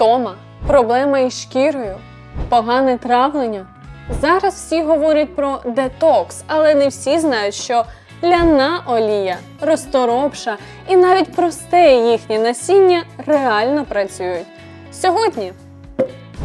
втома, проблема із шкірою, погане травлення. Зараз всі говорять про детокс, але не всі знають, що ляна олія, розторопша і навіть просте їхнє насіння реально працюють. Сьогодні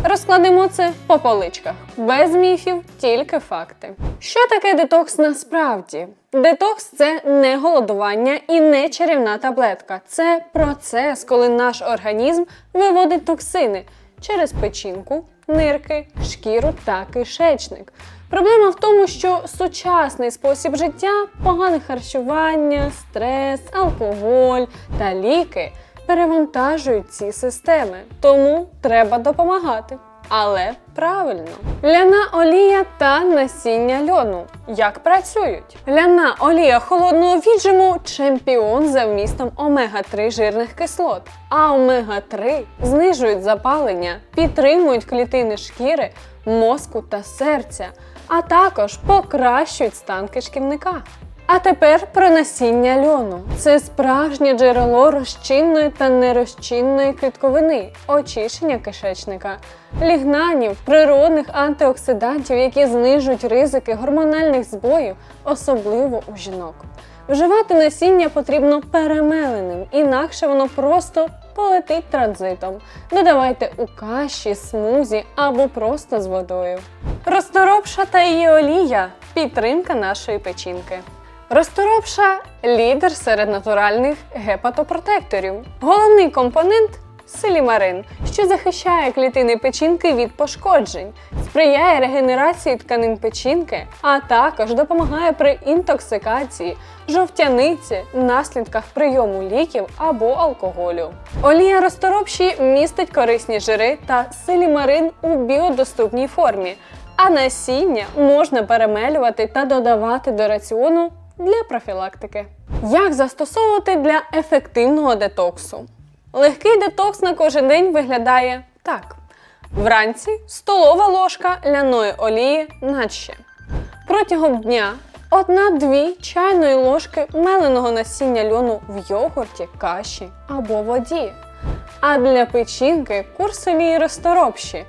Розкладемо це по поличках, без міфів, тільки факти. Що таке детокс насправді? Детокс це не голодування і не чарівна таблетка. Це процес, коли наш організм виводить токсини через печінку, нирки, шкіру та кишечник. Проблема в тому, що сучасний спосіб життя, погане харчування, стрес, алкоголь та ліки перевантажують ці системи, тому треба допомагати. Але правильно. Ляна олія та насіння льону. Як працюють? Ляна олія холодного віджиму чемпіон за вмістом омега-3 жирних кислот. А омега-3 знижують запалення, підтримують клітини шкіри, мозку та серця, а також покращують стан кишківника. А тепер про насіння льону. Це справжнє джерело розчинної та нерозчинної клітковини, очищення кишечника, лігнанів, природних антиоксидантів, які знижують ризики гормональних збоїв, особливо у жінок. Вживати насіння потрібно перемеленим, інакше воно просто полетить транзитом. Додавайте у каші, смузі або просто з водою. Розторопша та її олія підтримка нашої печінки. Розторопша лідер серед натуральних гепатопротекторів. Головний компонент селімарин, що захищає клітини печінки від пошкоджень, сприяє регенерації тканин печінки, а також допомагає при інтоксикації, жовтяниці, наслідках прийому ліків або алкоголю. Олія розторопші містить корисні жири та селімарин у біодоступній формі. А насіння можна перемелювати та додавати до раціону для профілактики. Як застосовувати для ефективного детоксу? Легкий детокс на кожен день виглядає так: вранці столова ложка ляної олії наче. Протягом дня 1-2 чайної ложки меленого насіння льону в йогурті, каші або воді. А для печінки курс олії розторопші.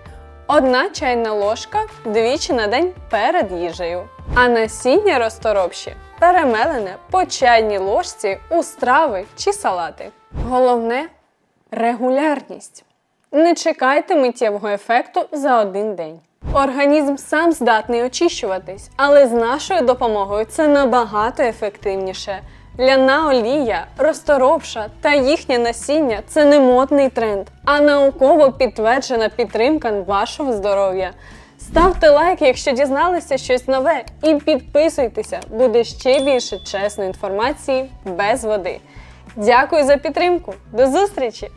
Одна чайна ложка двічі на день перед їжею. А насіння розторопші перемелене по чайній ложці у страви чи салати. Головне регулярність. Не чекайте миттєвого ефекту за один день. Організм сам здатний очищуватись, але з нашою допомогою це набагато ефективніше. Ляна олія, розторопша та їхнє насіння це не модний тренд, а науково підтверджена підтримка вашого здоров'я. Ставте лайк, якщо дізналися щось нове, і підписуйтеся, буде ще більше чесної інформації без води. Дякую за підтримку. До зустрічі!